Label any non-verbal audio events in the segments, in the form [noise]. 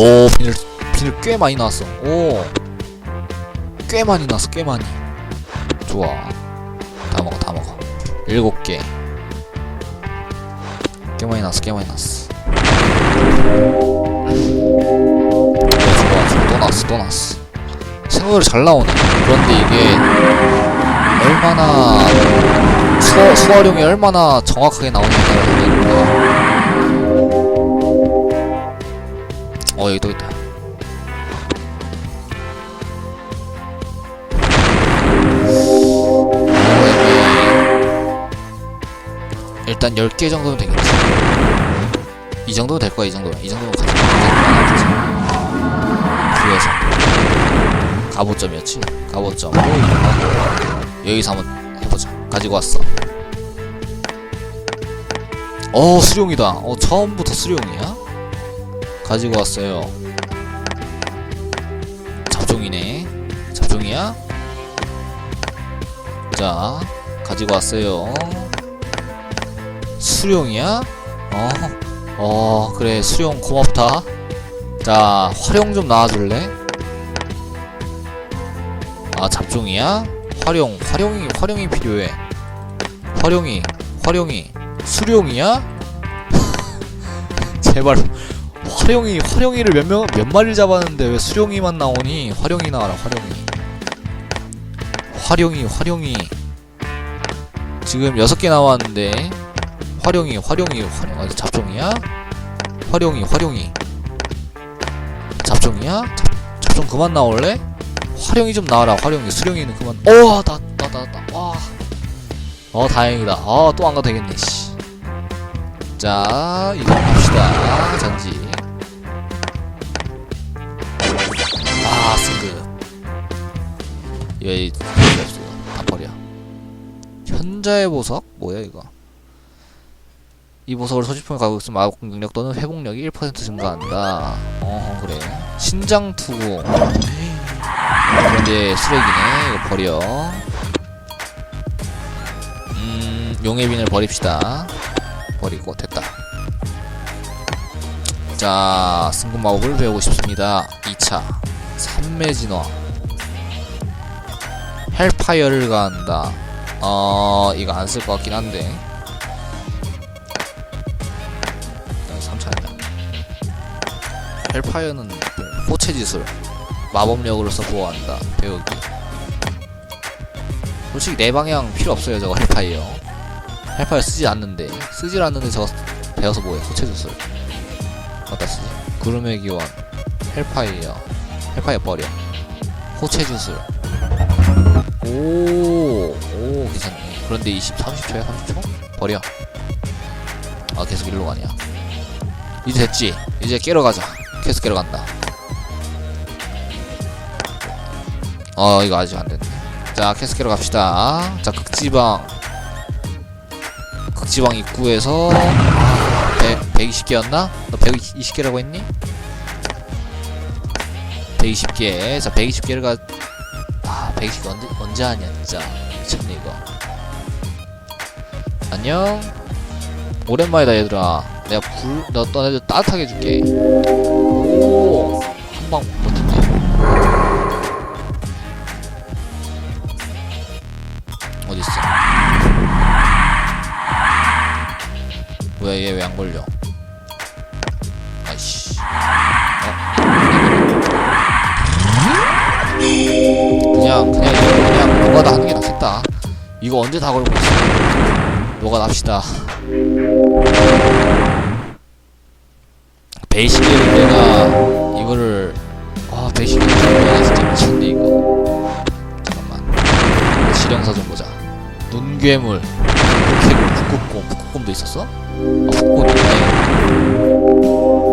오 비늘 비늘 꽤 많이 나왔어. 오꽤 많이 나왔어 꽤 많이. 좋아. 다 먹어 다 먹어. 일곱 개꽤 많이 나왔어 꽤 많이 나왔어. 좋아 좋아 또 나왔어 또 나왔어. 생각으로 잘 나오네. 그런데 이게 얼마나 수, 수활용이 얼마나 정확하게 나오느냐에 따라 다르겠구나 어 여기 또 있다. 일단 10개 정도면 되겠지. 이 정도면 될 거야 이 정도면. 이 정도면 가지고 구해서. 가보점이었지? 가보점. 여기서 한번 해보자. 가지고 왔어. 어 수룡이다. 어 처음부터 수룡이야 가지고 왔어요. 잡종이네. 잡종이야? 자 가지고 왔어요. 수룡이야? 어, 어 그래 수룡 고맙다. 자 활용 좀 나와줄래? 아 잡종이야? 활용 활용이 활용이 필요해. 활용이 활용이. 수룡이야? [laughs] 제발 활용이 활용이를 몇 명 몇 마리를 잡았는데 왜 수룡이만 나오니? 활용이 나와라 활용이. 활용이 활용이. 지금 여섯 개 나왔는데. 활용이 활용이 활용 아, 잡종이야? 활용이 활용이. 잡종이야? 잡, 잡종 그만 나올래? 활용이 좀 나와라 활용이. 수룡이는 그만. 어나나 나나 와 어 다행이다. 어또 안 가도 되겠네 씨 자 이거 갑시다. 전지 아 승급. 얘 필요 없어 다 버려 현자의 보석? 뭐야 이거? 이 보석을 소지품에 가고 있으면 마법 공격력 또는 회복력이 1% 증가한다. 어 그래. 신장 투구 그런데 쓰레기네. 이거 버려. 음 용의 빈을 버립시다. 버리고 됐다. 자 승급 마법을 배우고 싶습니다. 2차 삼매 진화. 헬파이어를 가한다. 어 이거 안 쓸 것 같긴 한데. 3차이다. 헬파이어는 포체 지술 마법력으로서 보호한다 배우기. 솔직히 내 방향 필요 없어요 저거 헬파이어. 헬파이어 쓰지 않는데. 쓰질 않는데 저거 배워서 뭐해 포체 지술. 어디다 쓰지? 구름의 기원 헬파이어 헬파이어 버려 포체 주술 오, 오, 괜찮네. 그런데 20, 30초야, 30초? 버려. 아, 계속 일로 가냐. 이제 됐지? 이제 깨러 가자. 계속 깨러 간다. 어, 이거 아직 안 됐네. 자, 계속 깨러 갑시다. 자, 극지방. 극지방 입구에서 100, 120개였나? 너 120개라고 했니? 120개. 자, 120개를 가, 아, 120개 언제, 언제 하냐, 진짜. 미쳤네, 이거. 안녕. 오랜만이다, 얘들아. 내가 불, 너, 너네들 따뜻하게 해줄게. 오, 한방 버텼네. 어딨어? 뭐야, 얘 왜 안 걸려? 그냥 그냥 그냥 노가다 하는 게 낫겠다. 이거 언제 다 걸고 있어? 노가다 합시다. 베이식을 내가 이거를 아 베이식을 내가 진짜 미쳤네 이거. 잠깐만. 실영사 좀 보자. 눈괴물, 북극곰, 북극곰도 있었어? 아 북극곰 있네.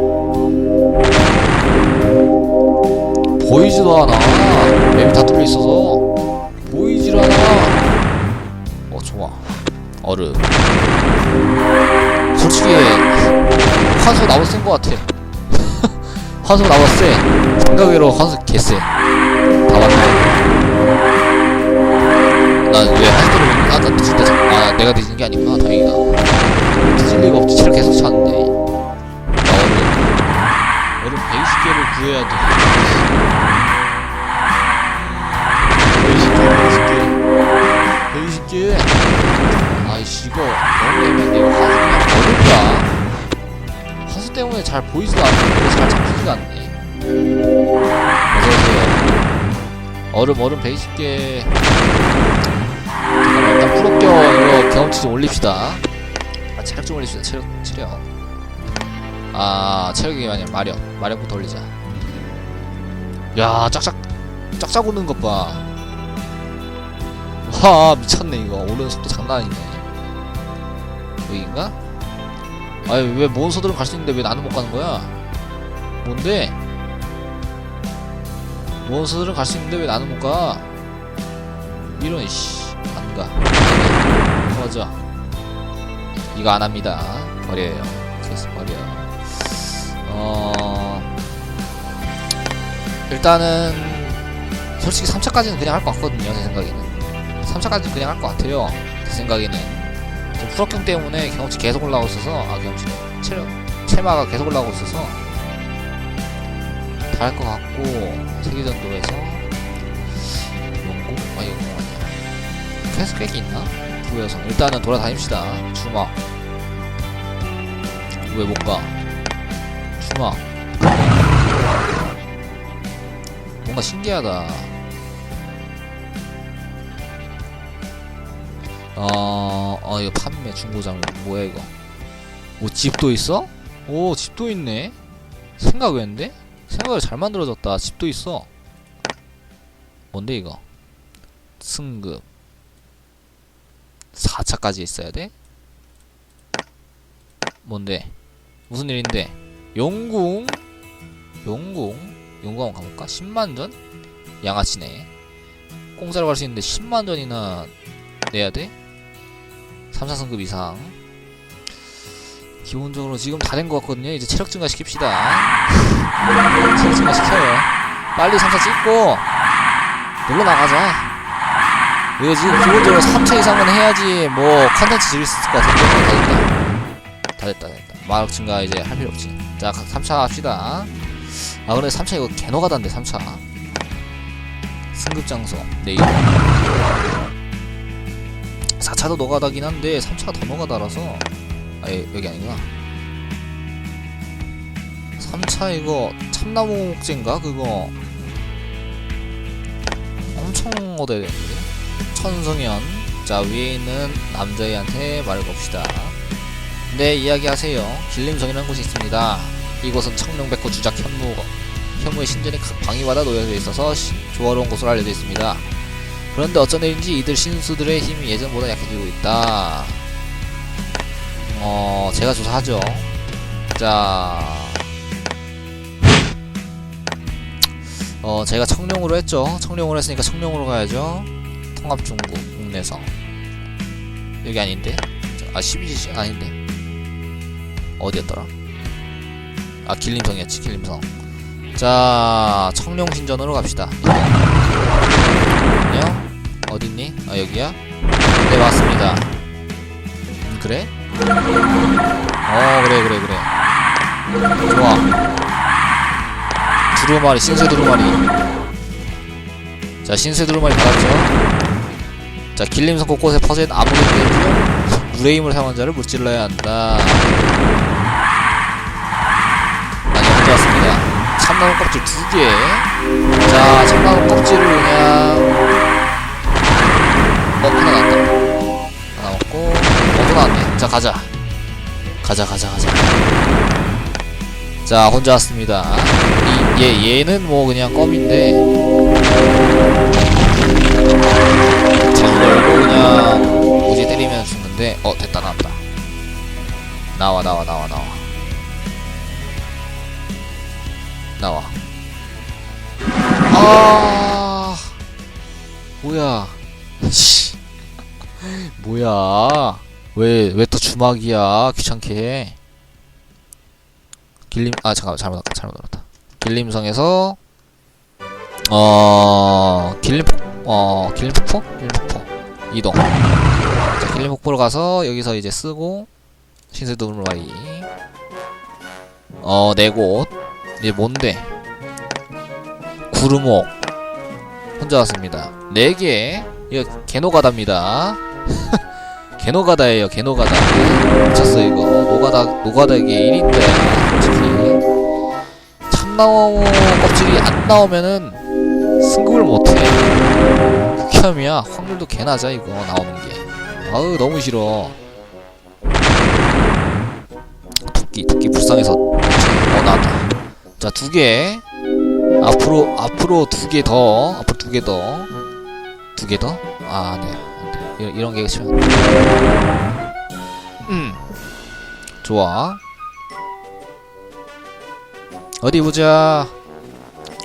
보이지도 않아. 맵이 다 뚫려 있어서 보이질 않아. 어 좋아. 얼음. 솔직히 환수 나보다 센것 같아. 환수 나보다 세. 생각외로 환수 개쎄. 다 맞네. 나왜 환수를 아, 나 때, 아, 내가 뒤진 게 아니구나. 다행이다. 뒤질 리가 없지. 체력 계속 찼는데. 잘 보이지도 않고, 잘 잡히지가 않네. 어서오세요. 얼음, 얼음 베이식게. 잠깐만, 일단 풀업겨, 이거 경험치 좀 올립시다. 아, 체력 좀 올립시다, 체력, 체력. 아 체력이 아니라 마력 마력부터 올리자 야 짝짝 짝짝 오는 것봐 와 미쳤네 이거 오르는 속도 장난 아니네 여기인가? 아니 왜 몬스터들은 갈 수 있는데 왜 나는 못 가는 거야? 뭔데? 몬스터들은 갈 수 있는데 왜 나는 못 가? 이런 씨 안가. 맞아. 이거 안 합니다. 버려요. 계속 버려 어 일단은 솔직히 3차까지는 그냥 할 것 같거든요 제 생각에는. 3차까지는 그냥 할 것 같아요 제 생각에는 풀업경 때문에 경험치 계속 올라오고 있어서 아 경험치 체력 체마가 계속 올라오고 있어서 다 할 것 같고 세계전도에서 용고? 아뭐 아니야 캐스백이 있나? 부여성 일단은 돌아다닙시다 주막 왜 못 가? 주막 뭔가 신기하다 어, 어 이거 판매 중고장 뭐야 이거 오 집도 있어? 오 집도 있네 생각했는데? 생각을 잘 만들어졌다 집도 있어 뭔데 이거 승급 4차까지 있어야 돼? 뭔데? 무슨 일인데? 용궁? 용궁? 용궁 한번 가볼까? 10만전? 양아치네 공짜로 갈 수 있는데 10만전이나 내야 돼? 3, 4승급 이상. 기본적으로 지금 다 된 것 같거든요. 이제 체력 증가 시킵시다. 체력 증가 시켜요. 빨리 3차 찍고 놀러 나가자. 이거 지금 기본적으로 3차 이상은 해야지 뭐 컨텐츠 즐길 수 있을 것 같은데. 다 됐다. 다 됐다 됐다. 마력 증가 이제 할 필요 없지. 자 3차 합시다. 아 근데 3차 이거 개노가다인데 3차. 승급 장소. 내일 4차도 노가다긴 한데 3차가 더 노가다라서. 아 예, 여기 아니구나. 3차 이거 참나무 목재인가 그거? 엄청 얻어야 되는데. 천성현. 자 위에 있는 남자애한테 말을 겁시다. 네 이야기하세요. 길림성이라는 곳이 있습니다. 이곳은 청룡백호 주작 현무 현무의 신전이 각 방위마다 놓여져 있어서 시- 조화로운 곳으로 알려져 있습니다 그런데 어쩐 일인지 이들 신수들의 힘이 예전보다 약해지고 있다 어 제가 조사하죠 자 어, 제가 청룡으로 했죠. 청룡으로 했으니까 청룡으로 가야죠. 통합중국, 국내성. 여기 아닌데? 아, 12시 아닌데. 어디였더라? 아, 길림성이었지, 길림성. 자, 청룡신전으로 갑시다. 안녕? 어딨니? 아, 여기야? 네, 맞습니다. 음, 그래? 어, 그래, 그래, 그래. 좋아. 두루마리 신세 두루마리 자 신세 두루마리 받았죠 자 길림성 곳곳에 퍼진 아무리 중 물의 힘을 사용한 자를 무찔러야 한다 많이 가져왔습니다 참나무 껍질 두개 자 참나무 껍질을 그냥 어 하나 나왔다. 하나 먹고 어또 나왔네 자 가자. 가자 가자 가자. 자 혼자 왔습니다. 이, 얘, 얘는 뭐 그냥 껌인데. 자주 걸고 그냥 우지 때리면 죽는데. 어 됐다 나왔다. 나와 나와 나와 나와. 나와. 아 왜 왜 또 주막이야? 귀찮게 해. 길림 아 잠깐만 잘못 잘못 왔다. 길림성에서 어 길림폭 어 길림 폭포? 길림 폭포. 이동. 자 길림 폭포로 가서 여기서 이제 쓰고 신세도루마리 어네곳. 이게 뭔데? 구르목. 혼자 왔습니다. 4개. 이거 개노가다입니다 [laughs] 개노가다예요 개노가다. 미쳤어 이거. 노가다 노가다 이게 1인데 솔직히. 참나무 껍질이 안 나오면은 승급을 못해. 극혐이야. 확률도 개나자 이거 나오는 게. 아우 너무 싫어. 토끼 토끼 불쌍해서 어 나왔다. 자 두 개. 앞으로 앞으로 두 개 더. 앞으로 두 개 더. 두 개 더? 아 안돼 안돼 이런, 이런 게 싫어 음. 좋아. 어디 보자.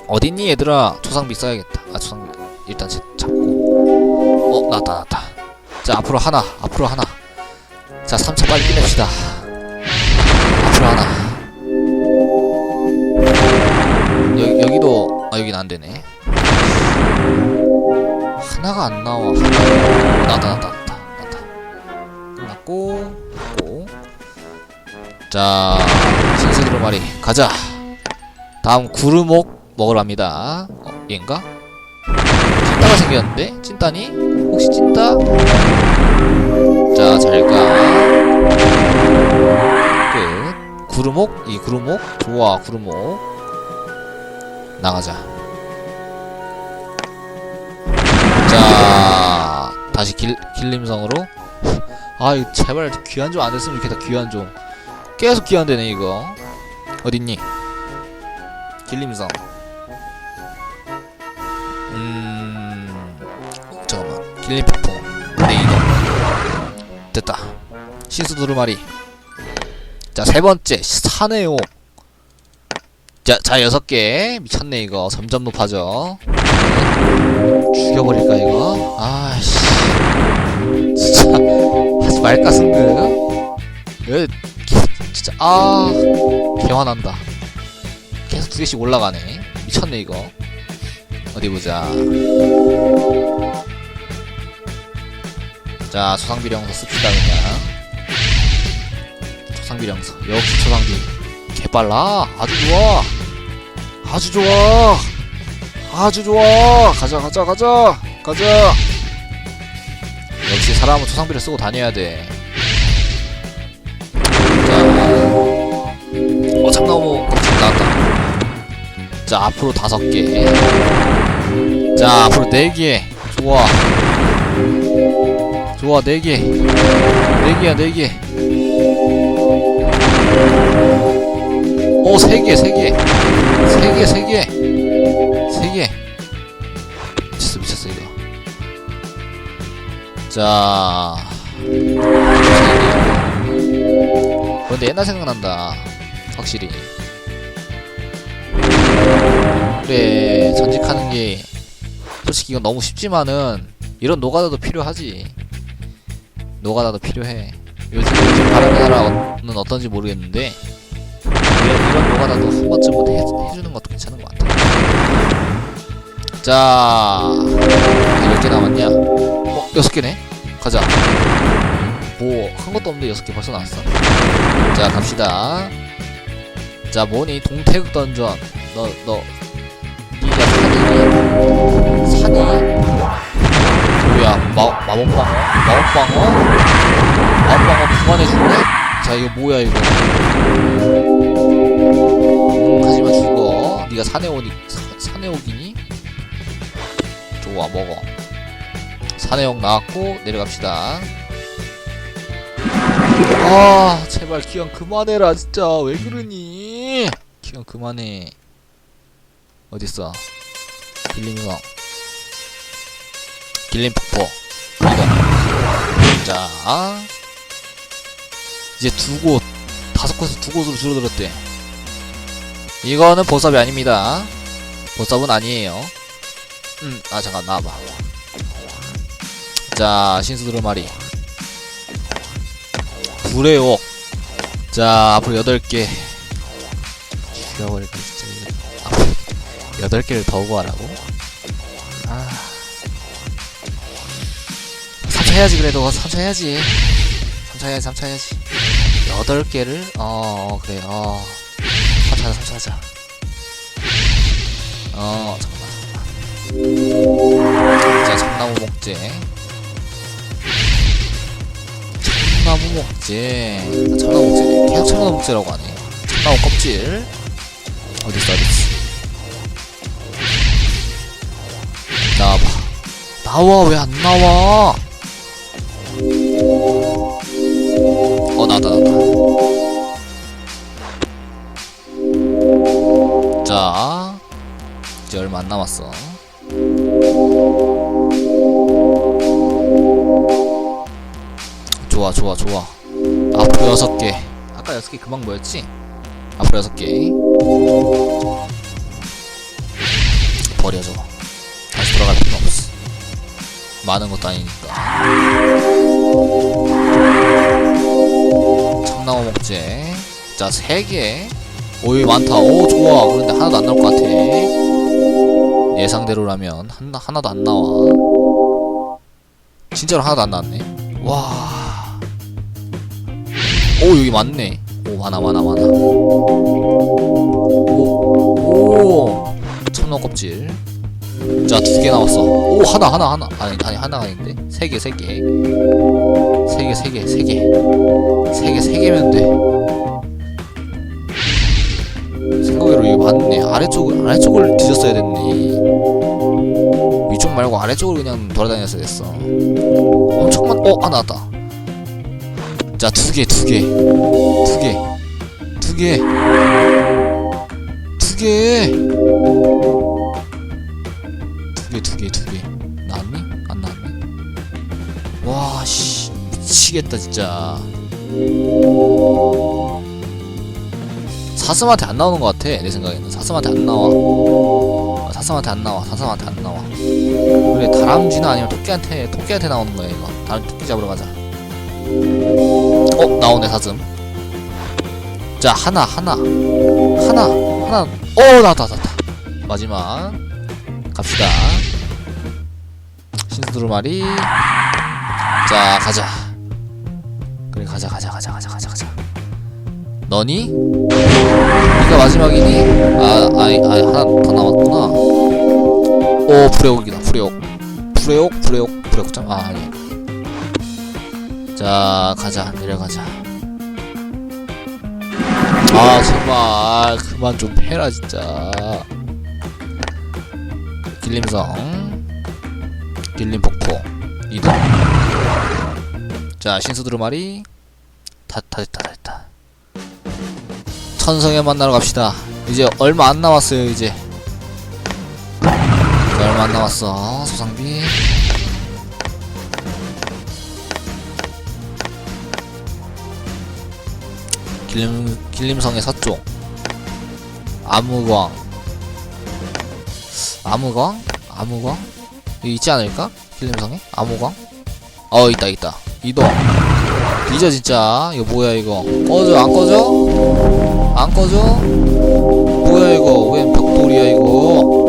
어딨니 얘들아? 초상비 써야겠다. 아 초상비. 일단 제- 잡고. 어 나왔다 나왔다. 자 앞으로 하나. 앞으로 하나. 자 3차 빨리 끝냅시다. 앞으로 하나. 여기, 여기도 아 여긴 안 되네 하나가 안 나와 하나 나왔다 나왔다 나왔다 나왔다 끝났고 고. 자 신세 두루마리 가자 다음 구르목 먹으러 갑니다 어 얘인가? 찐따가 생겼는데? 찐따니? 혹시 찐따? 자 잘가 끝 구르목? 이 구르목? 좋아 구르목 나가자 다시 길, 길림성으로? [laughs] 아 이거 제발 귀한 좀안 됐으면 좋겠다 귀한 좀 계속 귀한 되네 이거. 어딨니? 길림성. 음 잠깐만. 길림폭포. 레이더. 됐다. 신수 두루마리. 자 세번째. 사네오 자, 자 여섯 개. 미쳤네 이거. 점점 높아져. 죽여버릴까 이거? 아씨 진짜. 하지 말까 승급 왜 진짜 아 개화난다. 계속 두 개씩 올라가네. 미쳤네 이거. 어디 보자. 자 초상비령서 씁시다 그냥. 초상비령서. 역시 초상비. 개빨라. 아주 좋아. 아주 좋아. 아주 좋아. 가자 가자 가자. 가자 사람은 초상비를 쓰고 다녀야 돼. 자, 어 참나무 나왔다. 자 앞으로 다섯 개 자 앞으로 네 개. 좋아. 좋아 네 개. 네 개야 네 개. 오, 세 개, 세 개. 세 개, 세 개. 자. 근데 옛날 생각난다. 확실히. 그래, 전직하는 게, 솔직히 이건 너무 쉽지만은, 이런 노가다도 필요하지. 노가다도 필요해. 요즘, 바람의 나라는 어떤지 모르겠는데, 이런, 노가다도 한 번쯤은 해, 해주는 것도 괜찮은 것 같아. 자, 개 남았냐? 어, 여섯 개네? 가자. 뭐, 한 것도 없는데 여섯 개 벌써 나왔어. 자, 갑시다. 자, 뭐니? 동태극 던전. 너, 너, 니가 산이니? 산이? 뭐야, 마, 마법방어? 마법방어? 마법방어 부관해줄래? 자, 이거 뭐야, 이거. 음, 하지만 죽어. 네가 산에 오니 사, 산에 오기니? 좋아 먹어. 산에옥 나왔고 내려갑시다. 아 제발 기왕 그만해라 진짜 왜 그러니? 기왕 그만해. 어딨어? 길림성. 길림 폭포. 이동. 자 이제 두 곳, 다섯 곳에서 두 곳으로 줄어들었대. 이거는 보섭이 아닙니다. 보섭은 아니에요. 음, 아 잠깐 나와봐. 자, 신수 두루마리. 불의 옥. 자, 앞으로 여덟 개. 죽여버릴까 진짜. 앞으로 여덟 개를 더 구하라고? 아. 3차 해야지 그래도 3차 해야지 3차 해야지 3차 해야지 여덟 개를 어 어, 그래 어 3차 하자 3차 하자 어 잠깐만 자 참나무 목재 참나무 목재 아, 참나무 목재 계속 참나무 목재라고 하네. 참나무 껍질. 어딨어 어딨어? 나와봐. 나와 왜 안 나와? 어 나왔다 나왔다. 자 이제 얼마 안 남았어 좋아 좋아 좋아. 앞으로 여섯 개. 아까 여섯 개 금방 뭐였지? 앞으로 여섯 개. 버려 저거 다시 돌아갈 필요 없어. 많은 것도 아니니까. 참나무 목재. 자 3개. 오이 많다. 오 좋아. 그런데 하나도 안 나올 것 같아. 예상대로라면 하나, 하나도 안 나와. 진짜로 하나도 안 나왔네. 와. 오, 여기 많네. 오, 많아, 많아, 많아. 오, 오. 참나무 껍질. 자, 두개 나왔어. 오, 하나, 하나, 하나. 아니, 아니, 하나가 아닌데. 세 개, 세 개. 세 개, 세 개, 세 개. 세 개, 세 개면 돼. 생각외로 이게 많네. 아래쪽을, 아래쪽을 뒤졌어야 됐네. 위쪽 말고 아래쪽으로 그냥 돌아다녔어야 됐어. 엄청 많, 어, 하나 나왔다. 자, 두 개, 두 개. 두 개. 두 개. 두 개. 두 개, 두 개, 두 개. 나왔니? 안 나왔네. 와, 씨. 미치겠다, 진짜. 사슴한테 안 나오는 것 같아, 내 생각에는. 사슴한테 안 나와. 아, 사슴한테 안 나와, 사슴한테 안 나와. 그래, 다람쥐나 아니면 토끼한테, 토끼한테 나오는 거야, 이거. 다른 토끼 잡으러 가자. 어 나오네 사슴 자 하나 하나 하나 하나 어 나왔다 나왔다 마지막 갑시다 신수 두루마리 자 가자 그래 가자 가자 가자 가자 가자 가자 너니? 네가 마지막이니? 아, 아이, 아이, 하나 더 남았구나. 오, 불의 옥이다, 불의 옥. 불의 옥, 불의 옥, 불의 옥장? 아, 아니. 자 가자. 내려가자. 아 제발 그만 좀 해라 진짜. 길림성. 길림폭포. 이동. 자 신수 두루마리 다, 다 됐다 다 됐다 천성에 만나러 갑시다. 이제 얼마 안 남았어요 이제. 자, 얼마 안 남았어 소상비 길림, 길림성의 서쪽 아무광? 아무광? 여기 있지 않을까? 길림성에? 아무광? 어 있다 있다 이동 잊어 진짜 이거 뭐야 이거 꺼져 안 꺼져? 안 꺼져? 뭐야 이거 왜 벽돌이야 이거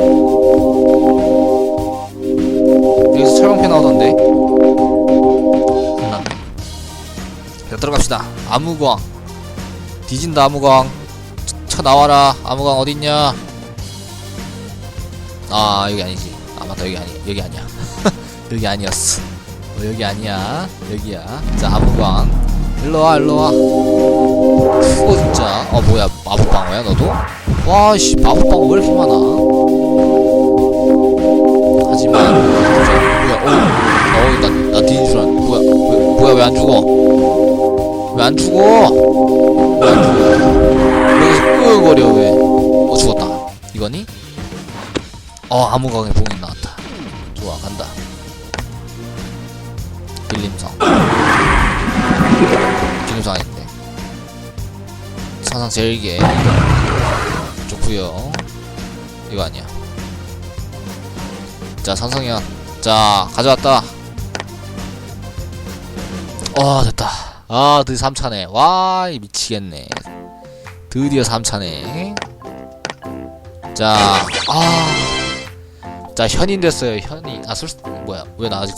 여기서 철광패 나오던데 끝났네 자 들어갑시다 아무광 뒤진다 아무광. 쳐, 쳐 나와라. 아무광 어딨냐? 아 여기 아니지. 아 맞다 여기 아니 여기 아니야. [laughs] 여기 아니었어. 어, 여기 아니야. 여기야. 자 아무광. 일로와 일로와. 크고 진짜. 어 뭐야. 마법방어야 너도? 와씨. 마법방어 왜 이렇게 많아? 하지만 뭐야. 어나나 뒤진 줄 알았네 뭐야. 왜, 뭐야 왜 안 죽어? 왜 안 죽어 죽어 여기서 끄거려 왜? 어 죽었다. 이거니? 어 아무강에 봉인 나왔다. 좋아 간다. 길림성. 길림성 아닌데. 사상 제일개 좋구요. 이거 아니야. 자 산성현. 자 가져왔다. 어 됐다. 아 드디어 3차네. 와이 미치겠네. 드디어 3차네. 자, 아. 자, 현인 됐어요, 현인. 아, 술, 뭐야. 왜 나 아직